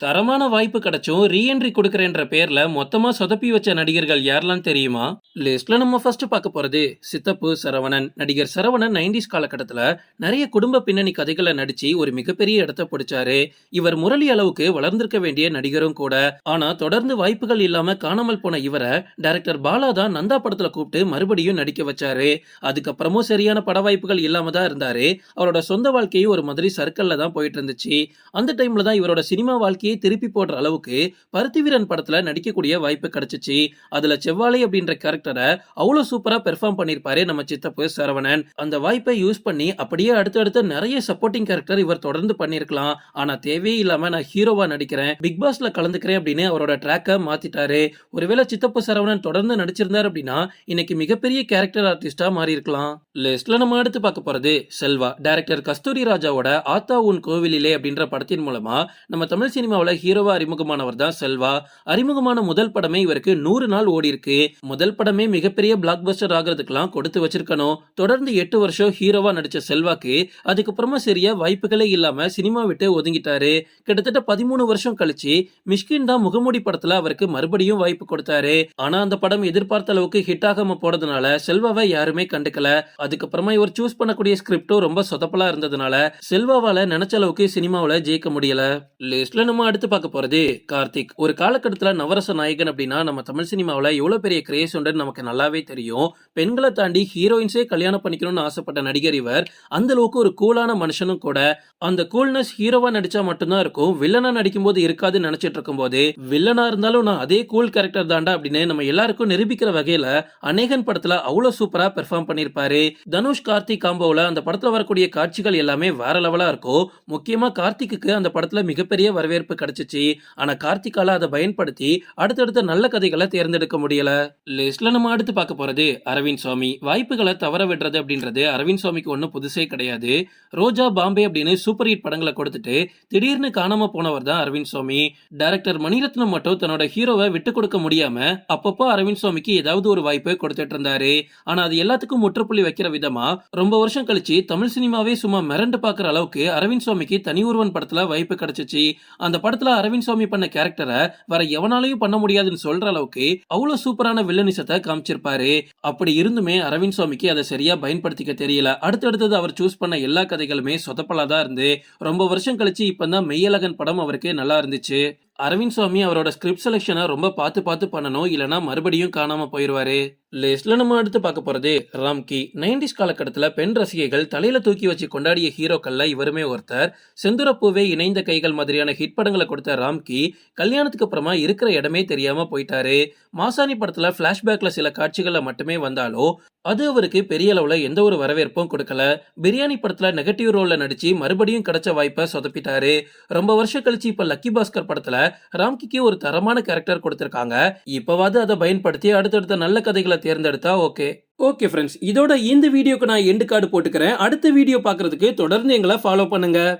தரமான வாய்ப்பு கிடைச்சும் ரீஎன்ட்ரி கொடுக்கறேன்ற பேர்ல மொத்தமா சொதப்பி வச்ச நடிகர்கள் யாரெல்லாம் தெரியுமா? லிஸ்ட்ல நம்ம ஃபர்ஸ்ட் பார்க்க போறது சித்தப்பு சரவணன். நடிகர் சரவணன் நைன்டிஸ் காலகட்டத்துல நிறைய குடும்ப பின்னணி கதைகளை நடிச்சு ஒரு மிகப்பெரிய இடத்தை பிடிச்சாரு. இவர் முரளி அளவுக்கு வளர்ந்திருக்க வேண்டிய நடிகரும் கூட. ஆனா தொடர்ந்து வாய்ப்புகள் இல்லாம காணாமல் போன இவரை டைரக்டர் பாலா தான் நந்தா படத்துல கூப்பிட்டு மறுபடியும் நடிக்க வச்சாரு. அதுக்கப்புறமும் சரியான பட வாய்ப்புகள் இல்லாம தான் இருந்தாரு. அவரோட சொந்த வாழ்க்கையும் ஒரு மாதிரி சர்க்கிள்ல தான் போயிட்டு இருந்துச்சு. அந்த டைம்ல தான் இவரோட சினிமா வாழ்க்கை வாழ்க்கையை திருப்பி போடுற அளவுக்கு பருத்தி வீரன் படத்துல நடிக்கக்கூடிய வாய்ப்பு கிடைச்சிச்சு. அதுல செவ்வாழை அப்படின்ற கேரக்டரை அவ்வளவு சூப்பரா பெர்ஃபார்ம் பண்ணிருப்பாரு நம்ம சித்தப்பு சரவணன். அந்த வாய்ப்பை யூஸ் பண்ணி அப்படியே அடுத்தடுத்து நிறைய சப்போர்ட்டிங் கேரக்டர் இவர் தொடர்ந்து பண்ணிருக்கலாம். ஆனா தேவையே இல்லாம நான் ஹீரோவா நடிக்கிறேன். பிக் பாஸ்ல கலந்துக்கிறேன் அப்படின்னு அவரோட ட்ராக்கை மாத்திட்டாரு. ஒருவேளை சித்தப்பு சரவணன் தொடர்ந்து நடிச்சிருந்தார் அப்படின்னா இன்னைக்கு மிகப்பெரிய கேரக்டர் ஆர்டிஸ்டா மாறி இருக்கலாம் லிஸ்ட்ல நம்ம அடுத்து பார்க்க போறது செல்வா. டைரக்டர் கஸ்தூரி ராஜாவோட ஆத்தா உன் கோவிலிலே அப்படின்ற படத்தின் மூலமா நம்ம தமிழ் சினிமாவில் ஹீரோவா அறிமுகமானவர் தான் செல்வா. அறிமுகமான முதல் படமே இவருக்கு நூறு நாள் ஓடி இருக்கு. முதல் படமே மிகப்பெரிய பிளாக் பஸ்டர் ஆகிறதுக்கெல்லாம் கொடுத்து வச்சிருக்கணும். தொடர்ந்து எட்டு வருஷம் ஹீரோவா நடிச்ச செல்வாக்கு அதுக்கப்புறமா சரியா வாய்ப்புகளே இல்லாம சினிமா விட்டு ஒதுங்கிட்டாரு. கிட்டத்தட்ட பதிமூணு வருஷம் கழிச்சு மிஷ்கின் தான் முகமூடி படத்துல அவருக்கு மறுபடியும் வாய்ப்பு கொடுத்தாரு. ஆனா அந்த படம் எதிர்பார்த்த அளவுக்கு ஹிட் ஆகாம போனதுனால செல்வாவை யாருமே கண்டுக்கல. அதுக்கப்புறமா இவர் சூஸ் பண்ணக்கூடிய ஸ்கிரிப்டும் ரொம்ப சொதப்பலா இருந்ததுனால செல்வாவால நினைச்ச அளவுக்கு சினிமாவில் ஜெயிக்க முடியல. லிஸ்ட்ல நம்ம அடுத்து பார்க்க போறது கார்த்திக். ஒரு காலகட்டத்துல நவரச நாயகன் அப்படின்னா நம்ம தமிழ் சினிமாவில் எவ்வளவு பெரிய கிரேஸ் உண்டுன்னு நமக்கு நல்லாவே தெரியும். பெண்களை தாண்டி ஹீரோயின்ஸே கல்யாணம் பண்ணிக்கணும்னு ஆசைப்பட்ட நடிகர் இவர். அந்த அளவுக்கு ஒரு கூலான மனுஷனும் கூட. அந்த கூல்னஸ் ஹீரோவா நடிச்சா மட்டும்தான் இருக்கும். வில்லனா நடிக்கும் போது இருக்காதுன்னு நினைச்சிட்டு இருக்கும் போது வில்லனா இருந்தாலும் நான் அதே கூல் கேரக்டர் தாண்டா அப்படின்னு நம்ம எல்லாருக்கும் நிரூபிக்கிற வகையில அநேகன் படத்துல அவ்வளவு சூப்பரா பெர்ஃபார்ம் பண்ணிருப்பாரு தனுஷ் கார்த்திக் காம்போவில் அந்த படத்துல வரக்கூடிய காட்சிகள் எல்லாமே வேற லெவலா இருக்கும். முக்கியமா கார்த்திக்கு அந்த படத்துல மிகப்பெரிய வரவேற்பு கிடைச்சிச்சு. ஆனா கார்த்திகால அதை பயன்படுத்தி அடுத்தடுத்த நல்ல கதைகளை தேர்ந்தெடுக்க முடியல. லிஸ்ட்ல நம்ம அடுத்து பார்க்க போறது அரவிந்த் சுவாமி வாய்ப்புகளை தவற விடுறது அப்படின்றது அரவிந்த் சுவாமிக்கு ஒன்றும் புதுசே கிடையாது. ரோஜா பாம்பே அப்படின்னு சூப்பர் ஹிட் படங்களை கொடுத்துட்டு திடீர்னு காணாம போனவர் தான் அரவிந்த் சுவாமி டைரக்டர் மணிரத்னம் மட்டும் தன்னோட ஹீரோவை விட்டு கொடுக்க முடியாம அப்பப்போ அரவிந்த் சுவாமிக்கு ஏதாவது ஒரு வாய்ப்பை கொடுத்துட்டு இருந்தாரு. ஆனா அது எல்லாத்துக்கும் முற்றுப்புள்ளி வைக்கிற விதமா ரொம்ப வருஷம் கழிச்சு தமிழ் சினிமாவே சும்மா மிரண்டு பாக்குற அளவுக்கு அரவிந்த் சுவாமிக்கு தனி ஒருவன் படத்துல வாய்ப்பு கிடைச்சிச்சு. அந்த படத்துல அரவிந்த் சுவாமி பண்ண கேரக்டரை வேற எவனாலையும் பண்ண முடியாதுன்னு சொல்ற அளவுக்கு அவ்வளவு சூப்பரான வில்லனிசத்தை காமிச்சிருப்பாரு. அப்படி இருந்துமே அரவிந்த் சுவாமிக்கு அதை சரியா பயன்படுத்திக்க தெரியல. அடுத்தடுத்தது அவர் சூஸ் பண்ண எல்லா கதைகளுமே சொதப்பலா தான் இருந்து ரொம்ப வருஷம் கழிச்சு இப்பதான் மெய்யழகன் படம் அவருக்கு நல்லா இருந்துச்சு. அரவிந்த் சுவாமி அவரோட ஸ்கிரிப்ட் செலெக்ஷனை ரொம்ப பார்த்து பார்த்து பண்ணணும். இல்லைனா மறுபடியும் காணாம போயிடுவாரு லிஸ்ட்ல நம்ம அடுத்து பார்க்க போறது ராம்கி. நைன்டிஸ் காலகட்டத்தில் பெண் ரசிகைகள் தலையில தூக்கி வச்சு கொண்டாடிய ஹீரோக்கள்ல இவருமே ஒருத்தர். செந்துரப்பூவே இணைந்த கைகள் மாதிரியான ஹிட் படங்களை கொடுத்த ராம்கி கல்யாணத்துக்கு அப்புறமா இருக்கிற இடமே தெரியாம போயிட்டாரு. மாசாணி படத்துல பிளாஷ்பேக்ல சில காட்சிகள்ல மட்டுமே வந்தாலும் அது அவருக்கு பெரிய அளவில் எந்த ஒரு வரவேற்பும் கொடுக்கல. பிரியாணி படத்தில் நெகட்டிவ் ரோலில் நடித்து மறுபடியும் கிடைச்ச வாய்ப்பை சொதப்பிட்டாரு. ரொம்ப வருஷம் கழிச்சு இப்போ லக்கி பாஸ்கர் படத்தில் ராம்கிக்கு ஒரு தரமான கேரக்டர் கொடுத்துருக்காங்க. இப்போவாது அதை பயன்படுத்தி அடுத்தடுத்த நல்ல கதைகளை தேர்ந்தெடுத்தா ஓகே ஓகே ஃப்ரெண்ட்ஸ் இதோட இந்த வீடியோக்கு நான் எண்டு கார்டு போட்டுக்கிறேன். அடுத்த வீடியோ பார்க்கறதுக்கு தொடர்ந்து எங்களை ஃபாலோ பண்ணுங்கள்